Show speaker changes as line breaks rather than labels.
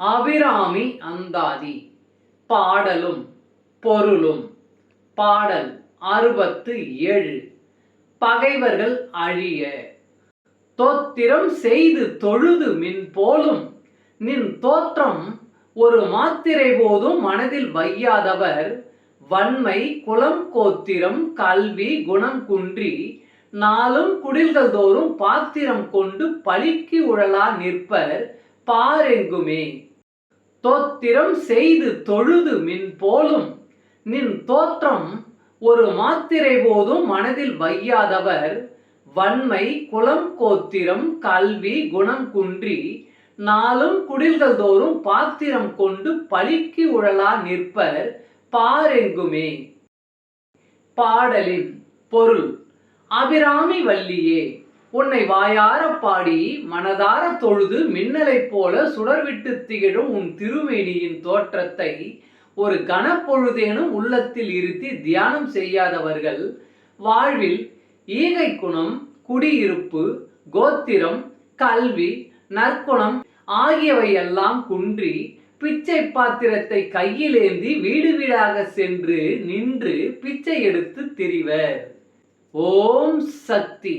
அபிராமி அந்தாதி. பாடலும் பொருளும். பாடல் அறுபத்து ஏழு. பகைவர்கள் அழிய. தோத்திரம் செய்து தொழுது மின் போலும். நின் தோற்றம் ஒரு மாத்திரை போதும் மனதில் வையாதவர். வன்மை குலம் கோத்திரம் கல்வி குணம் குன்றி. நாளும் குடில்கள் தோறும் பாத்திரம் கொண்டு பலிக்கு உழலா நிற்பர். பாரெங்குமே. தோத்திரம் செய்து தொழுது மின் போலும். நின் தோற்றம் ஒரு மாத்திரை போதும் மனதில் வையாதவர். வன்மை குலம் கோத்திரம் கல்வி குணம் குன்றி. நாளும் குடில்கள் தோறும் பாத்திரம் கொண்டு பழிக்கு உழலா நிற்பர் பாரெங்குமே. பாடலின் பொருள் அபிராமி வள்ளியே. உன்னை வாயார பாடி மனதார தொழுது மின்னலைப் போல சுடர்விட்டு திகழும் உன் திருமேனியின் தோற்றத்தை ஒரு கனப்பொழுதேனும் உள்ளத்தில் இருத்தி தியானம் செய்யாதவர்கள் வாழ்வில் ஈகை குணம் குடியிருப்பு கோத்திரம் கல்வி நற்குணம் ஆகியவையெல்லாம் குன்றி பிச்சை பாத்திரத்தை கையிலேந்தி வீடு வீடாக சென்று நின்று பிச்சை எடுத்து திரிவர். ஓம் சக்தி.